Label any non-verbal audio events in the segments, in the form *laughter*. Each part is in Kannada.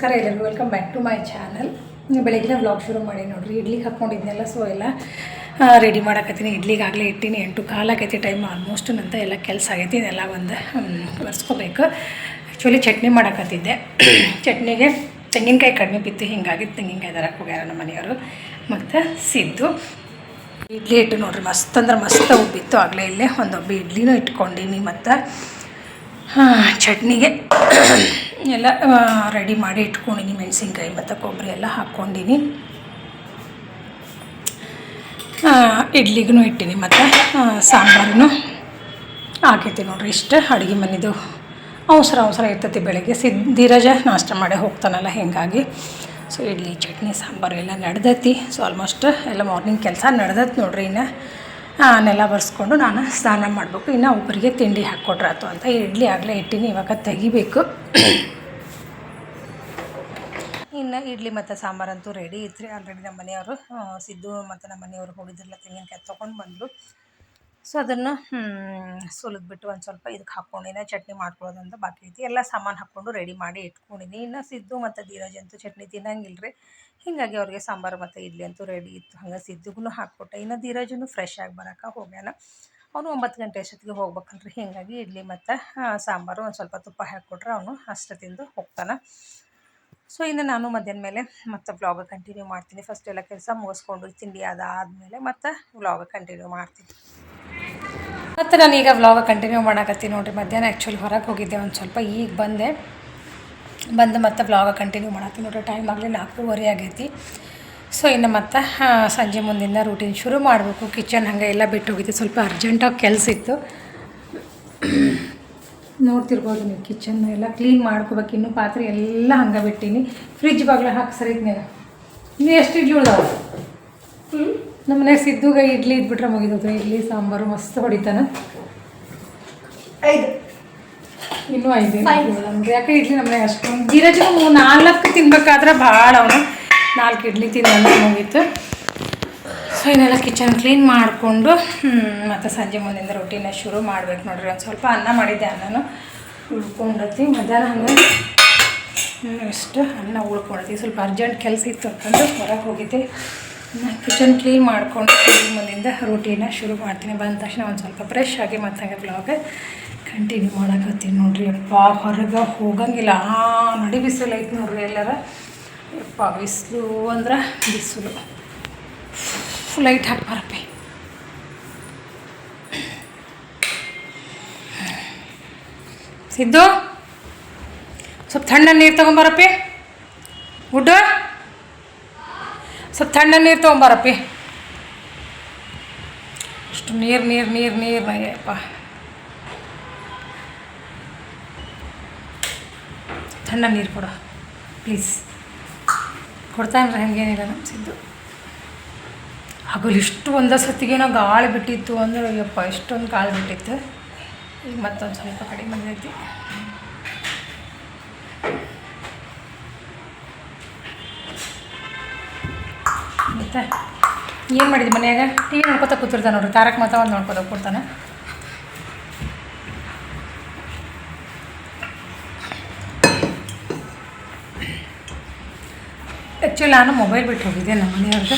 ನಮಸ್ಕಾರ ಎಲ್ಲರಿಗೂ welcome back to my channel ಬೆಳಗ್ಗೆ ವ್ಲಾಗ್ ಶುರು ಮಾಡಿ ನೋಡಿರಿ, ಇಡ್ಲಿಗೆ ಹಾಕ್ಕೊಂಡಿದ್ನೆಲ್ಲ ಸೊ ಎಲ್ಲ ರೆಡಿ ಮಾಡಕತ್ತೀನಿ. ಇಡ್ಲಿಗೆ ಆಗಲೇ ಇಟ್ಟಿನಿ, ಎಂಟು ಕಾಲಾಗೈತಿ ಟೈಮ್ ಆಲ್ಮೋಸ್ಟ್ ನಂತ ಎಲ್ಲ ಕೆಲಸ ಆಗೈತಿ ಇದೆಲ್ಲ ಒಂದು ಒರೆಸ್ಕೋಬೇಕು ಆ್ಯಕ್ಚುಲಿ ಚಟ್ನಿ ಮಾಡಕತ್ತಿದ್ದೆ. *coughs* ಚಟ್ನಿಗೆ ತೆಂಗಿನಕಾಯಿ ಕಡಿಮೆ ಬಿತ್ತು ಹಿಂಗಾಗಿ ತೆಂಗಿನಕಾಯಿ ದರಕ್ಕೆ ಹೋಗ್ಯಾರ ನಮ್ಮ ಮನೆಯವರು. ಮತ್ತು ಸಿದ್ದು. ಇಡ್ಲಿ ಇಟ್ಟು ನೋಡ್ರಿ, ಮಸ್ತ್ ಅಂದ್ರೆ ಮಸ್ತ್ ಉಬ್ಬಿತ್ತು ಆಗಲೇ ಇಲ್ಲೇ ಒಂದೊಬ್ಬ ಇಡ್ಲಿನೂ ಇಟ್ಕೊಂಡೀನಿ. ಮತ್ತು ಚಟ್ನಿಗೆ ಎಲ್ಲ ರೆಡಿ ಮಾಡಿ ಇಟ್ಕೊಂಡಿನಿ, ಮೆಣಸಿನ್ಕಾಯಿ ಮತ್ತು ಕೊಬ್ಬರಿ ಎಲ್ಲ ಹಾಕ್ಕೊಂಡಿನಿ. ಇಡ್ಲಿಗೂ ಇಟ್ಟಿನಿ ಮತ್ತು ಸಾಂಬಾರು ಹಾಕೈತಿ ನೋಡ್ರಿ. ಇಷ್ಟು ಅಡುಗೆ ಮನೆದು ಅವಸರ ಅವಸರ ಇರ್ತೈತಿ ಬೆಳಗ್ಗೆ. ಸಿದ್ ಧೀರಜ ನಾಷ್ಟ ಮಾಡಿ ಹೋಗ್ತಾನಲ್ಲ, ಹೀಗಾಗಿ. ಸೊ ಇಡ್ಲಿ, ಚಟ್ನಿ, ಸಾಂಬಾರು ಎಲ್ಲ ನಡೆದೈತಿ. ಸೊ ಆಲ್ಮೋಸ್ಟ್ ಎಲ್ಲ ಮಾರ್ನಿಂಗ್ ಕೆಲಸ ನಡೆದೈತಿ ನೋಡ್ರಿ ಇನ್ನು. ನೆಲ ಬರ್ಸ್ಕೊಂಡು ನಾನು ಸ್ನಾನ ಮಾಡಬೇಕು. ಇನ್ನು ಒಬ್ಬರಿಗೆ ತಿಂಡಿ ಹಾಕ್ಕೊಟ್ರಾತು ಅಂತ ಇಡ್ಲಿ ಆಗಲೇ ಇಟ್ಟಿನಿ, ಇವಾಗ ತೆಗಿಬೇಕು. ಇನ್ನು ಇಡ್ಲಿ ಮತ್ತು ಸಾಂಬಾರಂತೂ ರೆಡಿ ಇತ್ತು ರೀ ಆಲ್ರೆಡಿ ನಮ್ಮ ಮನೆಯವರು ಸಿದ್ದು ಮತ್ತು ನಮ್ಮ ಮನೆಯವರು ಹೋಗಿದ್ರಲ್ಲ ತೆಂಗಿನಕಾಯಿ ತೊಗೊಂಡು ಬಂದರು. ಸೊ ಅದನ್ನು ಸುಲಿದ್ಬಿಟ್ಟು ಒಂದು ಸ್ವಲ್ಪ ಇದಕ್ಕೆ ಹಾಕ್ಕೊಂಡಿನಿ ಚಟ್ನಿ ಮಾಡ್ಕೊಳ್ಳೋದಂತ ಬಾಕಿ ಐತಿ. ಎಲ್ಲ ಸಾಮಾನು ಹಾಕ್ಕೊಂಡು ರೆಡಿ ಮಾಡಿ ಇಟ್ಕೊಂಡಿನಿ. ಇನ್ನು ಸಿದ್ದು ಮತ್ತು ಧೀರಜ್ ಅಂತೂ ಚಟ್ನಿ ತಿನ್ನಂಗಿಲ್ಲ ರೀ ಹೀಗಾಗಿ ಅವ್ರಿಗೆ ಸಾಂಬಾರು ಮತ್ತು ಇಡ್ಲಿ ಅಂತೂ ರೆಡಿ ಇತ್ತು. ಹಂಗೆ ಸಿದ್ದುಗೂ ಹಾಕ್ಕೊಟ್ಟೆ. ಇನ್ನು ಧೀರಜನು ಫ್ರೆಶ್ ಆಗಿ ಬರೋಕೆ ಹೋಗ್ಯಾನ. ಅವನು ಒಂಬತ್ತು ಗಂಟೆ ಅಷ್ಟೊತ್ತಿಗೆ ಹೋಗ್ಬೇಕಲ್ರಿ. ಹೀಗಾಗಿ ಇಡ್ಲಿ ಮತ್ತು ಸಾಂಬಾರು ಒಂದು ಸ್ವಲ್ಪ ತುಪ್ಪ ಹಾಕ್ಕೊಟ್ರೆ ಅವನು ಅಷ್ಟು ತಿಂದು ಹೋಗ್ತಾನೆ. ಸೊ ಇನ್ನು ನಾನು ಮಧ್ಯಾಹ್ನ ಮೇಲೆ ಮತ್ತೆ ವ್ಲಾಗ್ ಕಂಟಿನ್ಯೂ ಮಾಡ್ತೀನಿ. ಫಸ್ಟ್ ಎಲ್ಲ ಕೆಲಸ ಮುಗಿಸ್ಕೊಂಡು ತಿಂಡಿ ಅದಾದಮೇಲೆ ಮತ್ತೆ ವ್ಲಾಗ್ ಕಂಟಿನ್ಯೂ ಮಾಡ್ತೀನಿ. ಮತ್ತು ನಾನು ಈಗ ವ್ಲಾಗ ಕಂಟಿನ್ಯೂ ಮಾಡಕತ್ತೀನಿ ನೋಡಿರಿ, ಮಧ್ಯಾಹ್ನ ಆ್ಯಕ್ಚುಲಿ ಹೊರಗೆ ಹೋಗಿದ್ದೆ, ಒಂದು ಸ್ವಲ್ಪ ಈಗ ಬಂದೆ. ಬಂದು ಮತ್ತೆ ವ್ಲಾಗ ಕಂಟಿನ್ಯೂ ಮಾಡತ್ತೀನಿ ನೋಡ್ರಿ ಟೈಮ್ ಆಗಲಿ ನಾಲ್ಕೂವರೆ ಆಗೈತಿ. ಸೊ ಇನ್ನು ಮತ್ತೆ ಸಂಜೆ ಮುಂದಿನ ರೂಟೀನ್ ಶುರು ಮಾಡಬೇಕು. ಕಿಚನ್ ಹಾಗೆ ಎಲ್ಲ ಬಿಟ್ಟು ಹೋಗಿದ್ದೆ ಸ್ವಲ್ಪ ಅರ್ಜೆಂಟಾಗಿ ಕೆಲಸ ಇತ್ತು. ನೋಡ್ತಿರ್ಬೋದು ನೀವು ಕಿಚನ್ ಎಲ್ಲ ಕ್ಲೀನ್ ಮಾಡ್ಕೋಬೇಕು, ಇನ್ನೂ ಪಾತ್ರೆ ಎಲ್ಲ ಹಂಗೆ ಬಿಟ್ಟೀನಿ. ಫ್ರಿಜ್ ಬಾಗ್ಲ ಹಾಕಿ ಸರಿ ಇದ್ನೇ ಇನ್ನು ಎಷ್ಟು ಇಡ್ಲಿ ಉಳ್ದಾವ? ನಮ್ಮ ಮನೆಗೆ ಸಿದ್ದುಗ ಇಡ್ಲಿ ಇದ್ಬಿಟ್ರೆ ಮುಗಿದೋದು ಇಡ್ಲಿ ಸಾಂಬಾರು ಮಸ್ತ್ ಹೊಡಿತಾನೆ. ಐದು. ಇನ್ನೂ ಐದು ನಮ್ಗೆ ಯಾಕೆ ಇಡ್ಲಿ ನಮ್ಮ ಮನೆಗೆ ಅಷ್ಟೊಂದು ಮೂರು ನಾಲ್ಕು ತಿನ್ಬೇಕಾದ್ರೆ ಭಾಳ ಅವನು. ನಾಲ್ಕು ಇಡ್ಲಿ ತಿನ್ನೋದು ಮುಗೀತು. ಸೊ ಇನ್ನೆಲ್ಲ ಕಿಚನ್ ಕ್ಲೀನ್ ಮಾಡಿಕೊಂಡು ಮತ್ತು ಸಂಜೆ ಮುಂದಿಂದ ರೊಟ್ಟಿನ ಶುರು ಮಾಡ್ಬೇಕು ನೋಡ್ರಿ. ಒಂದು ಸ್ವಲ್ಪ ಅನ್ನ ಮಾಡಿದ್ದೆ ಅನ್ನನು ಉಳ್ಕೊಂಡತಿ. ಮಧ್ಯಾಹ್ನ ಹಂಗೆ ಇಷ್ಟು ಅನ್ನ ಉಳ್ಕೊಂಡತಿ. ಸ್ವಲ್ಪ ಅರ್ಜೆಂಟ್ ಕೆಲಸ ಇತ್ತು ಅಂತಂದು ಹೊರಗೆ ಹೋಗಿದ್ದೆ. ಕಿಚನ್ ಕ್ಲೀನ್ ಮಾಡಿಕೊಂಡು ಮುಂದಿಂದ ರೂಟೀನ ಶುರು ಮಾಡ್ತೀನಿ. ಬಂದ ತಕ್ಷಣ ಒಂದು ಸ್ವಲ್ಪ ಫ್ರೆಶ್ ಆಗಿ ಮತ್ತೆ ಹಂಗೆ ಬ್ಲಾಗ್ ಕಂಟಿನ್ಯೂ ಮಾಡಕತ್ತೀನಿ ನೋಡ್ರಿ. ಅಪ್ಪ ಹೊರಗೆ ಹೋಗಂಗಿಲ್ಲ. ಆ, ನಡಿ ಬಿಸಿಲು ಐತೆ ನೋಡ್ರಿ ಎಲ್ಲರ. ಯಪ್ಪ, ಬಿಸಿಲು ಅಂದ್ರೆ ಬಿಸಿಲು. ಲೈಟ್ ಹಾಕಿ ಬರಪ್ಪಿ. ಸಿದ್ದು, ಸ್ವಲ್ಪ ತಣ್ಣ ನೀರು ತೊಗೊಂಬರಪ್ಪಿ ಗುಡ್ಡು ಸ್ವಲ್ಪ ತಣ್ಣ ನೀರು ತೊಗೊಂಬರಪ್ಪಿ. ಅಷ್ಟು ನೀರು ನೀರು ನೀರು ನೀರು ಅಯ್ಯಪ್ಪ ತಣ್ಣ ನೀರು ಕೊಡು ಪ್ಲೀಸ್ ಕೊಡ್ತಾನ್ರಿ ಹಂಗೇನಿಲ್ಲ ನಮ್ಮ ಸಿದ್ದು? ಹಾಗೂ ಇಷ್ಟು ಒಂದೇ ಸತ್ತಿಗೇನೋ ಗಾಳಿ ಬಿಟ್ಟಿತ್ತು ಅಂದ್ರೆ ಅಯ್ಯಪ್ಪ ಇಷ್ಟೊಂದು ಗಾಳಿ ಬಿಟ್ಟಿತ್ತು. ಈಗ ಮತ್ತೊಂದು ಸ್ವಲ್ಪ ಕಡಿಮೆ ಬಂದೈತಿ. ಮತ್ತೆ? ಏನು ಮಾಡಿದ್ವಿ ಮನೆಯಾಗ? ಟಿ ವಿ ನೋಡ್ಕೊತ ಕೂತಿರ್ತಾನೆ ನೋಡ್ರಿ. ತಾರಕ್ ಮಾತ ಒಂದು ನೋಡ್ಕೊತ ಕೂರ್ತಾನೆ ಆ್ಯಕ್ಚುಲಿ ನಾನು ಮೊಬೈಲ್ ಬಿಟ್ಟು ಹೋಗಿದ್ದೆ ನಮ್ಮ ಮನೆಯವ್ರಿಗೆ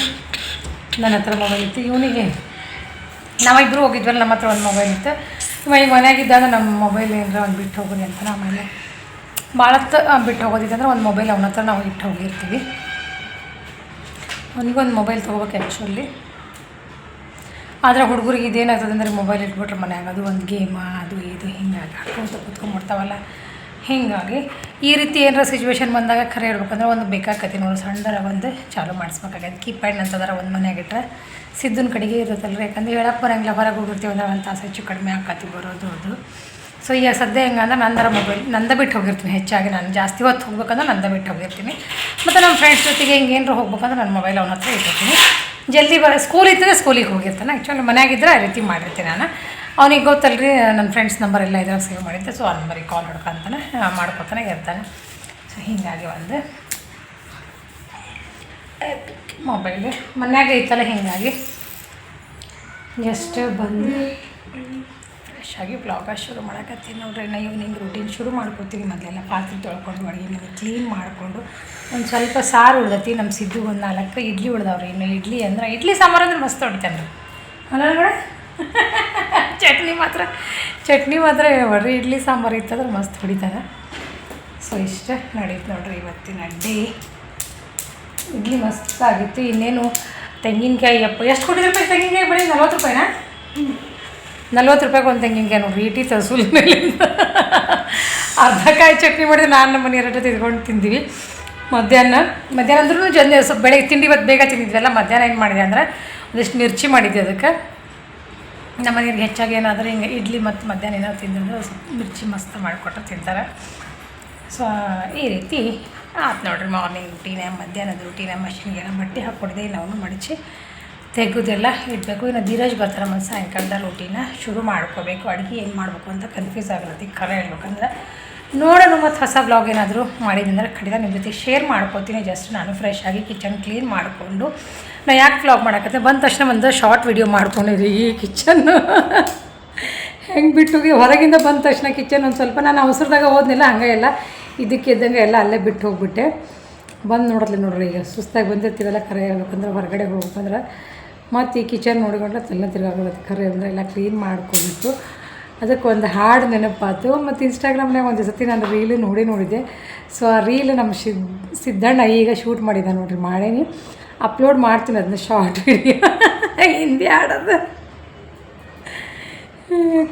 ನನ್ನ ಹತ್ರ ಮೊಬೈಲ್ ಇತ್ತು. ಇವನಿಗೆ ನಾವಿಬ್ಬರು ಹೋಗಿದ್ವಲ್ಲ, ನಮ್ಮ ಹತ್ರ ಒಂದು ಮೊಬೈಲ್ ಇತ್ತು. ಇವಾಗ ಮನೆಯಾಗಿದ್ದಾಗ ನಮ್ಮ ಮೊಬೈಲ್ ಏನಾರ ಒಂದು ಬಿಟ್ಟು ಹೋಗ್ರಿ ಅಂತ. ಆಮೇಲೆ ಭಾಳ ಬಿಟ್ಟು ಹೋಗೋದಿತ್ತಂದ್ರೆ ಒಂದು ಮೊಬೈಲ್ ಅವನ ಹತ್ರ ನಾವು ಇಟ್ಟು ಹೋಗಿರ್ತೀವಿ. ಅವನಿಗೊಂದು ಮೊಬೈಲ್ ತೊಗೋಬೇಕು ಆ್ಯಕ್ಚುಲಿ ಆದರೆ ಹುಡುಗರಿಗೆ ಇದೇನಾಗ್ತದೆ ಅಂದರೆ ಮೊಬೈಲ್ ಇಟ್ಬಿಟ್ರೆ ಮನ್ಯಾಗ ಅದು ಒಂದು ಗೇಮ ಅದು ಇದು ಹಿಂಗಾಗಿ ಹಾಕೊಂತ ಕೂತ್ಕೊಂಡ್ಬಿಡ್ತಾವಲ್ಲ. ಹೀಗಾಗಿ ಈ ರೀತಿ ಏನಾರ ಸಿಚುವೇಶನ್ ಬಂದಾಗ ಖರೆ ಹೇಳ್ಬೇಕಂದ್ರೆ ಒಂದು ಬೇಕಾಕತಿ ನೋಡಿ, ಸಣ್ಣದರ ಒಂದು ಚಾಲು ಮಾಡಿಸ್ಬೇಕಾಗೈತೆ ಕೀಪ್ಯಾಡ್ ಅಂತಂದ್ರೆ ಒಂದು ಮನೆಯಾಗಿಟ್ರೆ ಸಿದ್ದನ ಕಡೆಗೆ ಇರುತ್ತಲ್ಲ ರೀ ಯಾಕಂದ್ರೆ ಹೇಳಕ್ಕೆ ಬರೋಂಗಿಲ್ಲ, ಹೊರಗೆ ಹೋಗಿರ್ತೀವಿ ಅಂದ್ರೆ ಒಂದು ತಾಸು ಹೆಚ್ಚು ಕಡಿಮೆ ಆಕತಿ ಬರೋದು ಅದು. ಸೊ ಈಗ ಸದ್ಯ ಹೆಂಗಂದ್ರೆ ನಂದರ ಮೊಬೈಲ್ ನಂದ ಬಿಟ್ಟು ಹೋಗಿರ್ತೀನಿ ಹೆಚ್ಚಾಗಿ. ನಾನು ಜಾಸ್ತಿ ಹೊತ್ತು ಹೋಗ್ಬೇಕಂದ್ರೆ ನಂದ ಬಿಟ್ಟು ಹೋಗಿರ್ತೀನಿ. ಮತ್ತು ನಮ್ಮ ಫ್ರೆಂಡ್ಸ್ ಜೊತೆಗೆ ಹಿಂಗೇನಾರು ಹೋಗ್ಬೇಕಂದ್ರೆ ನನ್ನ ಮೊಬೈಲ್ ಅವನ ಹತ್ರ ಇಟ್ಟಿರ್ತೀನಿ. ಜಲ್ದಿ ಬರ ಸ್ಕೂಲ್ ಇದ್ದರೆ ಸ್ಕೂಲಿಗೆ ಹೋಗಿರ್ತಾನೆ. ಆ್ಯಕ್ಚುಲಿ ಮನೆಯಾಗಿದ್ದರೆ ಆ ರೀತಿ ಮಾಡಿರ್ತೀನಿ ನಾನು. ಅವನಿಗೆ ಗೊತ್ತಲ್ರಿ, ನನ್ನ ಫ್ರೆಂಡ್ಸ್ ನಂಬರ್ ಎಲ್ಲ ಇದ್ರಾಗ ಸೇವ್ ಮಾಡಿದ್ದೆ. ಸೊ ಆ ನಂಬರಿಗೆ ಕಾಲ್ ಹೊಡ್ಕೊಂತಾನೆ ಮಾಡ್ಕೊತಾನೆ ಇರ್ತಾನೆ. ಸೊ ಹೀಗಾಗಿ ಒಂದು ಮೊಬೈಲ್ ಮನ್ಯಾಗೆ ಐತಲ್ಲ, ಹೀಗಾಗಿ. ಜಸ್ಟ್ ಬಂದು. ಫ್ರೆಶ್ ಆಗಿ ಬ್ಲಾಗ ಶುರು ಮಾಡಕತ್ತೀನಿ ನೋಡ್ರಿ. ನಾ ಈವ್ನಿಂಗ್ ರೂಟೀನ್ ಶುರು ಮಾಡ್ಕೊತೀವಿ ಮೊದಲೆಲ್ಲ ಪಾತ್ರೆ ತೊಳ್ಕೊಂಡು ಅಡುಗೆ ಮನೆ ಕ್ಲೀನ್ ಮಾಡಿಕೊಂಡು ಒಂದು ಸ್ವಲ್ಪ ಸಾರು ಉಳ್ದತಿ ನಮ್ಮ ಸಿದ್ದು ಒಂದು ನಾಲ್ಕು ಇಡ್ಲಿ ಉಳ್ದವ್ರಿ. ಇನ್ನು ಇಡ್ಲಿ ಅಂದ್ರೆ ಇಡ್ಲಿ ಸಾಂಬಾರು ಅಂದ್ರೆ ಮಸ್ತ್ ಹೊಡಿತಾನೆ ಅಲ್ಲ *laughs* ಚಟ್ನಿ ಮಾತ್ರ ಚಟ್ನಿ ಮಾತ್ರ ಹೇಳ್ಬೇಡ್ರಿ ಇಡ್ಲಿ ಸಾಂಬಾರು ಇತ್ತಂದ್ರೆ ಮಸ್ತ್ ಹೊಡಿತಾರೆ ಸೊ ಇಷ್ಟ ನಡೀತು ನೋಡ್ರಿ ಇವತ್ತಿನ ಅಡ್ಡಿ. ಇಡ್ಲಿ ಮಸ್ತ್ ಆಗಿತ್ತು. ಇನ್ನೇನು ತೆಂಗಿನಕಾಯಿ ಅಪ್ಪ, ಎಷ್ಟು ಕೊಟ್ಟಿದ್ರು ತೆಂಗಿನಕಾಯಿ? ಬರೀ ನಲ್ವತ್ತು ರೂಪಾಯಿನಾ? ನಲ್ವತ್ತು ರೂಪಾಯಿ ಒಂದು ತೆಂಗಿನಕಾಯಿ ನೋಡ್ರಿ ಇಟಿ ತರ್ಸುಲ್ ಮೇಲೆ ಅರ್ಧ ಕಾಯಿ ಚಟ್ನಿ ಮಾಡಿದ್ರೆ ನಾನು ನಮ್ಮ ಮನೆ ಜೊತೆ ತಿದ್ಕೊಂಡು ತಿಂದ್ವಿ. ಮಧ್ಯಾಹ್ನ ಮಧ್ಯಾಹ್ನ ಅಂದ್ರೂ ಜೊತೆ ಸ್ವಲ್ಪ ಬೆಳಗ್ಗೆ ತಿಂಡಿ ಇವತ್ತು ಬೇಗ ತಿಂದಿದ್ವಲ್ಲ, ಮಧ್ಯಾಹ್ನ ಏನು ಮಾಡಿದೆ ಅಂದರೆ ಒಂದಿಷ್ಟು ಮಿರ್ಚಿ ಮಾಡಿದ್ದೆ ಅದಕ್ಕೆ. ನಮ್ಮ ಮನೆಯವ್ರಿಗೆ ಹೆಚ್ಚಾಗಿ ಏನಾದರೂ ಹಿಂಗೆ ಇಡ್ಲಿ ಮತ್ತು ಮಧ್ಯಾಹ್ನ ಏನಾದ್ರು ತಿಂದಿದ್ರೆ ಸ್ವಲ್ಪ ಮಿರ್ಚಿ ಮಸ್ತ್ ಮಾಡಿಕೊಟ್ರೆ ತಿಂತಾರೆ. ಸೊ ಈ ರೀತಿ ಆಯ್ತು ನೋಡ್ರಿ ಮಾರ್ನಿಂಗ್ ರೂಟೀನೆ ಮಧ್ಯಾಹ್ನದ ರೂಟೀನೆ ಮಷಿನ್ಗೆಲ್ಲ ಬಟ್ಟೆ ಹಾಕ್ಕೊಡ್ದೆ ನಾವು ಮಡಚಿ. ತೆಗೆದೆಲ್ಲ ಇಡಬೇಕು. ಇನ್ನು ಧೀರಜ್ ಬರ್ತಾರೆ ಮತ್ತು ಸಾಯಂಕಾಲದ ರೊಟ್ಟಿನ ಶುರು ಮಾಡ್ಕೋಬೇಕು. ಅಡುಗೆ ಏನು ಮಾಡಬೇಕು ಅಂತ ಕನ್ಫ್ಯೂಸ್ ಆಗಿರುತ್ತೆ ಖರೆ ಹೇಳ್ಬೇಕಂದ್ರೆ ನೋಡೋಣ ಮತ್ತು ಹೊಸ ಬ್ಲಾಗ್ ಏನಾದರೂ ಮಾಡಿದ್ದಂದ್ರೆ ಖಂಡಿತ ನಿಮ್ಮ ಜೊತೆ ಶೇರ್ ಮಾಡ್ಕೋತೀನಿ. ಜಸ್ಟ್ ನಾನು ಫ್ರೆಶ್ ಆಗಿ ಕಿಚನ್ ಕ್ಲೀನ್ ಮಾಡಿಕೊಂಡು. ನಾ ಯಾಕೆ ಬ್ಲಾಗ್ ಮಾಡಕತ್ತೆ? ಬಂದ ತಕ್ಷಣ ಒಂದು ಶಾರ್ಟ್ ವಿಡಿಯೋ ಮಾಡ್ಕೊಂಡಿರಿ ಈ ಕಿಚನ್ ಹೆಂಗೆ ಬಿಟ್ಟು ಹೊರಗಿಂದ ಬಂದ ತಕ್ಷಣ ಕಿಚನ್ ಒಂದು ಸ್ವಲ್ಪ ನಾನು ಅವಸರದಾಗ ಹೋದ್ನಿಲ್ಲ ಹಂಗೆ ಎಲ್ಲ ಇದಕ್ಕೆ ಇದ್ದಂಗೆ ಎಲ್ಲ ಅಲ್ಲೇ ಬಿಟ್ಟು ಹೋಗ್ಬಿಟ್ಟೆ. ಬಂದು ನೋಡಲಿ ನೋಡ್ರಿ ಈಗ ಸುಸ್ತಾಗಿ ಬಂದಿರ್ತೀವಲ್ಲ ಕರೆ ಹೇಳ್ಬೇಕಂದ್ರೆ ಹೊರಗಡೆ ಹೋಗ್ಬೇಕಂದ್ರೆ. ಮತ್ತು ಈ ಕಿಚನ್ ನೋಡಿಕೊಂಡ್ರೆ ತಲೆ ತಿರ್ಗಾಗುತ್ತೆ ಕರೆ ಅಂದರೆ ಎಲ್ಲ ಕ್ಲೀನ್ ಮಾಡ್ಕೊಬೇಕು ಅದಕ್ಕೆ ಒಂದು ಹಾಡು ನೆನಪಾತು. ಮತ್ತು ಇನ್ಸ್ಟಾಗ್ರಾಮ್ನಾಗ ಒಂದು ಸತಿ ನಾನು ರೀಲು ನೋಡಿ ನೋಡಿದ್ದೆ. ಸೊ ಆ ರೀಲ್ ನಮ್ಮ ಸಿದ್ ಸಿದ್ದಣ್ಣ ಈಗ ಶೂಟ್ ಮಾಡಿದ್ದ ನೋಡಿರಿ ಮಾಡೇನಿ ಅಪ್ಲೋಡ್ ಮಾಡ್ತೀನಿ ಅದನ್ನ ಶಾರ್ಟ್ ವಿಡಿಯೋ ಹಿಂದಿ ಹಾಡೋದು.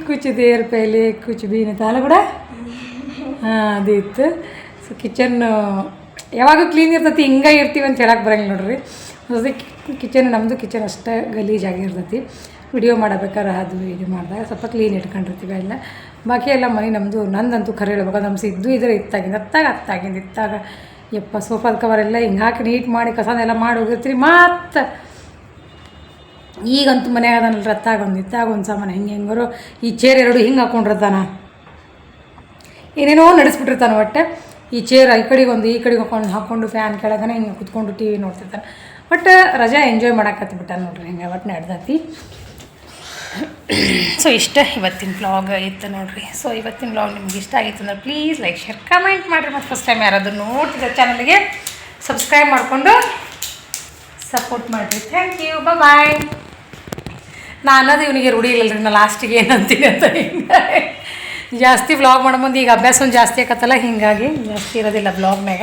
ಕುಚ್ ದೇರ್ ಪೈಲೆ ಕುಚ್ ಬೀನ ತಾಲ ಕೂಡ ಹಾಂ ಅದಿತ್ತು ಸೊ ಕಿಚನ್ ಯಾವಾಗ ಕ್ಲೀನ್ ಇರ್ತೈತಿ, ಹಿಂಗೆ ಇರ್ತೀವಿ ಅಂತ ಹೇಳಕ್ಕೆ ಬರಂಗಿಲ್ಲ ನೋಡ್ರಿ. ಕಿಚನ್ ನಮ್ಮದು ಕಿಚನ್ ಅಷ್ಟೇ ಗಲೀಜಾಗಿರ್ತೈತಿ ವಿಡಿಯೋ ಮಾಡಬೇಕಾದ್ರೆ ಅದು ಇದು ಮಾಡಿದಾಗ ಸ್ವಲ್ಪ ಕ್ಲೀನ್ ಇಟ್ಕೊಂಡಿರ್ತೀವಿ ಎಲ್ಲ ಬಾಕಿ ಎಲ್ಲ ಮನೆ ನಮ್ಮದು ನಂದಂತೂ ಖರೆ ಹೇಳ್ಬೇಕು ನಮ್ಮ ಸಿದ್ದು ಇದ್ರೆ ಇತ್ತಾಗಿಂದ, ಅತ್ತಾಗ ಅತ್ತಾಗಿಂದ, ಇತ್ತಾಗ ಯಪ್ಪ ಸೋಫಾದ ಕವರ್ ಎಲ್ಲ ಹಿಂಗೆ ಹಾಕಿ ನೀಟ್ ಮಾಡಿ ಕಸನೆಲ್ಲ ಮಾಡಿ ಹೋಗಿರ್ತೀರಿ ಮತ್ತು ಈಗಂತೂ ಮನ್ಯಾಗ ಅದನ್ನಲ್ಲಿ ಅತ್ತಾಗ ಒಂದು ಇತ್ತಾಗ ಒಂದು ಸಾಮಾನು ಹೆಂಗೆ ಹೆಂಗಾರು ಈ ಚೇರ್ ಎರಡು ಹಿಂಗೆ ಹಾಕ್ಕೊಂಡಿರ್ತಾನ ಏನೇನೋ ನಡೆಸ್ಬಿಟ್ಟಿರ್ತಾನೆ ಒಟ್ಟೆ ಈ ಚೇರ್ ಈ ಕಡೆಗೊಂದು, ಈ ಕಡೆಗೆ ಹಾಕೊಂಡು ಹಾಕ್ಕೊಂಡು ಫ್ಯಾನ್ ಕೆಳಗನೆ ಹಿಂಗೆ ಕುತ್ಕೊಂಡು ಟಿ ವಿ ನೋಡ್ತಿರ್ತಾನೆ. ಬಟ್ ರಜಾ ಎಂಜಾಯ್ ಮಾಡಾಕತ್ಬಿಟ್ಟ ನೋಡ್ರಿ, ಹಿಂಗೆ ಒಟ್ಟು ನಡ್ದತಿ. ಸೊ ಇಷ್ಟ ಇವತ್ತಿನ ಬ್ಲಾಗ್ ಇತ್ತು ನೋಡಿರಿ. ಸೊ ಇವತ್ತಿನ ಬ್ಲಾಗ್ ನಿಮ್ಗೆ ಇಷ್ಟ ಆಗಿತ್ತು ಅಂದ್ರೆ ಪ್ಲೀಸ್ ಲೈಕ್ ಶೇರ್ ಕಮೆಂಟ್ ಮಾಡಿರಿ. ಮತ್ತು ಫಸ್ಟ್ ಟೈಮ್ ಯಾರಾದರೂ ನೋಡ್ತಿದ್ದ ಚಾನಲ್ಗೆ ಸಬ್ಸ್ಕ್ರೈಬ್ ಮಾಡಿಕೊಂಡು ಸಪೋರ್ಟ್ ಮಾಡಿರಿ. ಥ್ಯಾಂಕ್ ಯು ಬಾಯ್ ನಾ ಅನ್ನೋದು ಇವನಿಗೆ ರೂಢಿ ಇಲ್ಲ ರೀ ನಾ ಲಾಸ್ಟಿಗೆ ಏನಂತೀನಿ ಅಂತ ಹಿಂಗೆ. ಜಾಸ್ತಿ ಬ್ಲಾಗ್ ಮಾಡೋ ಮುಂದೆ ಈಗ ಅಭ್ಯಾಸ ಜಾಸ್ತಿ ಆಕತ್ತಲ್ಲ, ಹೀಗಾಗಿ ಜಾಸ್ತಿ ಇರೋದಿಲ್ಲ ಬ್ಲಾಗ್ನಾಗ